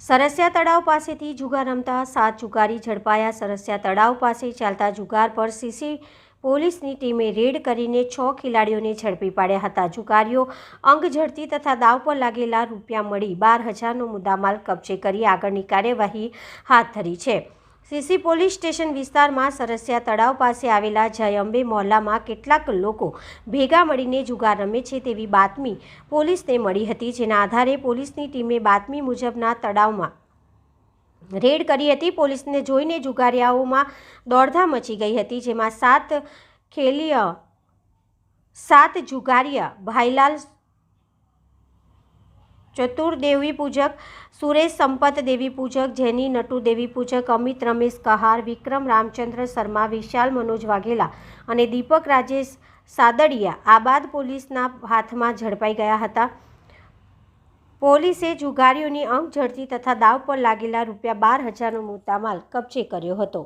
સરસિયા તળાવ પાસેથી જુગાર રમતા સાત જુગારી ઝડપાયા. સરસિયા તળાવ પાસે ચાલતા જુગાર પર સીસી પોલીસની ટીમે રેડ કરીને છ ખેલાડીઓને ઝડપી પાડ્યા હતા. જુગારીઓ અંગ ઝડતી તથા દાવ પર લાગેલા રૂપિયા મળી બાર હજારનો મુદ્દામાલ કબજે કરી આગળની કાર્યવાહી હાથ ધરી છે. સીસી પોલીસ સ્ટેશન વિસ્તારમાં સરસિયા તળાવ પાસે આવેલા જય અંબે કેટલાક લોકો ભેગા મળીને જુગાર રમે છે તેવી બાતમી પોલીસને મળી હતી, જેના આધારે પોલીસની ટીમે બાતમી મુજબના તળાવમાં રેડ કરી હતી. પોલીસને જોઈને જુગારિયાઓમાં દોડધામ મચી ગઈ હતી, જેમાં સાત ખેલીય, સાત જુગારિયા ભાઈલાલ ચતુર દેવી પૂજક, સુરેશ સંપત દેવી પૂજક, જેની નટુ દેવી પૂજક, અમિત રમેશ કહાર, વિક્રમ રામચંદ્ર શર્મા, વિશાલ મનોજ વાઘેલા અને દીપક રાજેશ સાદડિયા આ બાદ પોલીસના હાથમાં ઝડપાઈ ગયા હતા. પોલીસે જુગારીઓની અંક ઝડતી તથા દાવ પર લાગેલા રૂપિયા બાર હજારનો મુદ્દામાલ કબજે કર્યો હતો.